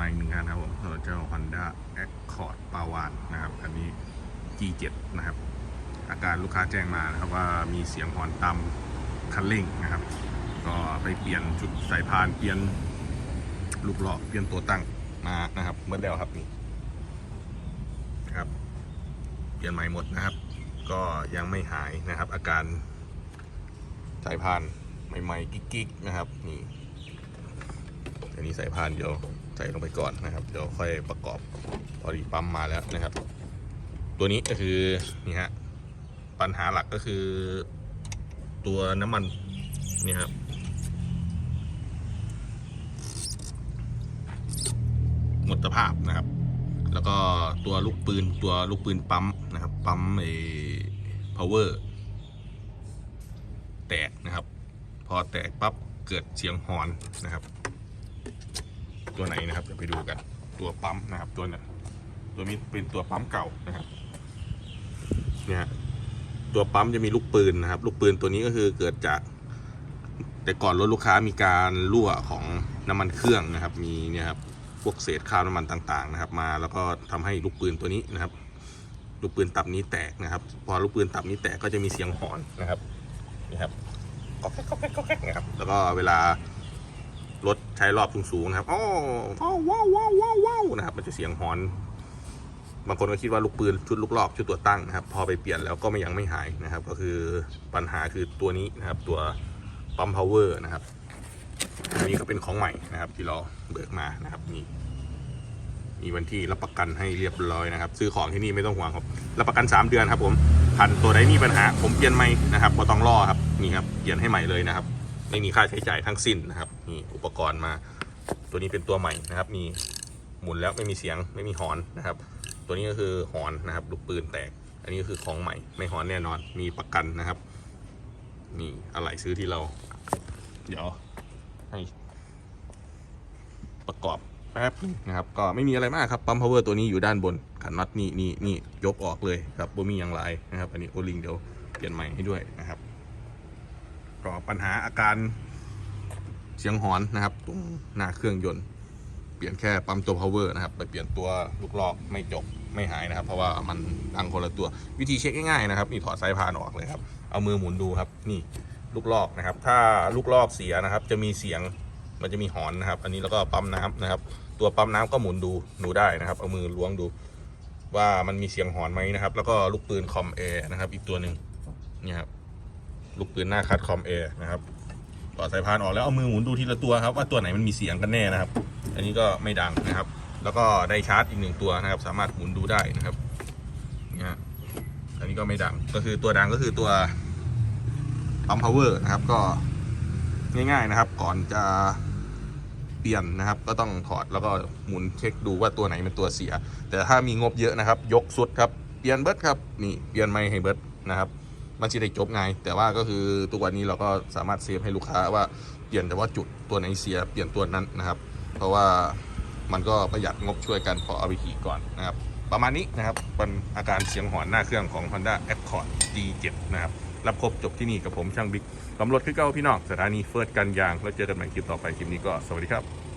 มาอีกหนึ่งคันครับผมสำหรับเจ้า Honda Accord ปาวานนะครับอันนี้ G7 นะครับ อาการลูกค้าแจ้งมานะครับว่ามีเสียงหอนต่ำคันเร่งนะครับ ก็ไปเปลี่ยนจุดสายพานเปลี่ยนลูกหลอกเปลี่ยนตัวตั้งมานะครับเมื่อแล้วครับนี่นะครับ เปลี่ยนใหม่หมดนะครับ ก็ยังไม่หายนะครับ อาการสายพานใหม่ๆกิ๊กๆนะครับนี่ อันนี้สายพานเดี๋ยวใส่ลงไปก่อนนะครับ เดี๋ยวค่อยประกอบพอดีปั๊มมาแล้วนะครับ ตัวนี้ก็คือนี่ฮะปัญหาหลักก็คือตัวน้ำมันนี่ครับหมดสภาพนะครับ แล้วก็ตัวลูกปืนตัวลูกปืนปั๊มนะครับ ปั๊มไอ้ power แตกนะครับ พอแตกปั๊บเกิดเสียงฮอนนะครับ ตัวไหนนะครับเดี๋ยวไปดูกันตัวปั๊มนะครับ ตัวนี้ตัวนี้เป็นตัวปั๊มเก่านะครับเนี่ยตัวปั๊มจะมีลูกปืนนะครับ ลูกปืนตัวนี้ก็คือเกิดจาก แต่ก่อนรถลูกค้ามีการรั่วของน้ำมันเครื่องนะครับ มีเนี่ยครับพวกเศษคราบน้ำมันต่างๆนะครับ มาแล้วก็ทำให้ลูกปืนตัวนี้นะครับ ลูกปืนตับนี้แตกนะครับ พอลูกปืนตับนี้แตกก็จะมีเสียงหอนนะครับนี่ครับก็แก๊กก็แก๊กก็แก๊กนะครับแล้วก็เวลา รถใช้รอบสูงๆนะครับอ้ว้าวว้าวว้าวว้าวว้าวนะครับ มันจะเสียงหอน บางคนก็คิดว่าลูกปืนชุดลูกลอกชุดตัวตั้งนะครับ พอไปเปลี่ยนแล้วก็ไม่ยังไม่หายนะครับ ก็คือปัญหาคือตัวนี้นะครับ ตัวปั๊มพาวเวอร์นะครับอันนี้ก็เป็นของใหม่นะครับ ที่เราเบิกมานะครับนี่มีวันที่รับประกันให้เรียบร้อยนะครับ ซื้อของที่นี่ไม่ต้องห่วงครับ รับประกัน 3 เดือนครับผมพันตัวใดมีปัญหา ผมเปลี่ยนใหม่นะครับพอต้องรอครับนี่ครับเปลี่ยนให้ใหม่เลยนะครับ ไม่มีค่าใช้จ่ายทั้งสิ้นนะครับนี่อุปกรณ์มา ตัวนี้เป็นตัวใหม่นะครับ มีหมุนแล้วไม่มีเสียงไม่มีหอนนะครับ ตัวนี้ก็คือหอนนะครับลูกปืนแตก อันนี้ก็คือของใหม่ไม่หอนแน่นอนมีประกันนะครับนี่อะไรซื้อที่เรา เดี๋ยวให้ประกอบแป๊บนึงนะครับ ก็ไม่มีอะไรมากครับปั๊มพาวเวอร์ตัวนี้อยู่ด้านบนขันน็อตนี่นี่นี่ยกออกเลยครับบ่มีอย่างไรนะครับ อันนี้โอลิงเดี๋ยวเปลี่ยนใหม่ให้ด้วยนะครับ ก็ปัญหาอาการเสียงหอนนะครับตรงหน้าเครื่องยนต์ เปลี่ยนแค่ปั๊มตัว power นะครับ ไปเปลี่ยนตัวลูกลอกไม่จบไม่หายนะครับ เพราะว่ามันดังคนละตัววิธีเช็คง่ายๆนะครับนี่ถอดสายพานออกเลยครับ เอามือหมุนดูครับนี่ลูกลอกนะครับ ถ้าลูกลอกเสียนะครับ จะมีเสียงมันจะมีหอนนะครับ อันนี้แล้วก็ปั๊มน้ำนะครับ ตัวปั๊มน้ำก็หมุนดูดูได้นะครับ เอามือล้วงดู ว่ามันมีเสียงหอนไหมนะครับ แล้วก็ลูกปืนคอมแอร์นะครับ อีกตัวหนึ่งนี่ครับ ลูกปืนหน้าคัดคอมแอร์นะครับต่อสายพานออกแล้วเอามือหมุนดูทีละตัวครับว่าตัวไหนมันมีเสียงกันแน่นะครับ อันนี้ก็ไม่ดังนะครับ แล้วก็ได้ชาร์จอีกหนึ่งตัวนะครับ สามารถหมุนดูได้นะครับนี่ฮะอันนี้ก็ไม่ดังก็คือตัวดังก็คือตัวปั๊มพาวเวอร์นะครับก็ง่ายๆนะครับ ก่อนจะเปลี่ยนนะครับ ก็ต้องถอดแล้วก็หมุนเช็คดูว่าตัวไหนเป็นตัวเสีย แต่ถ้ามีงบเยอะนะครับ ยกสุดครับเปลี่ยนเบิร์ดครับนี่เปลี่ยนไม่ให้เบิร์ดนะครับ มันจะได้จบไง แต่ว่าก็คือทุกวันนี้เราก็สามารถเซฟให้ลูกค้าว่าเปลี่ยนแต่ว่าจุดตัวไหนเสียเปลี่ยนตัวนั้นนะครับ เพราะว่ามันก็ประหยัดงบช่วยกันพอเอาไปขี่ก่อนนะครับ ประมาณนี้นะครับเป็นอาการเสียงหอนหน้าเครื่องของ Honda Accord D7 นะครับรับครบจบที่นี่กับผมช่างบิ๊กตำรวจคือเก้าพี่น้องสถานีเฟิร์สกันยาง แล้วเจอกันใหม่คลิปต่อไปคลิปนี้ก็สวัสดีครับ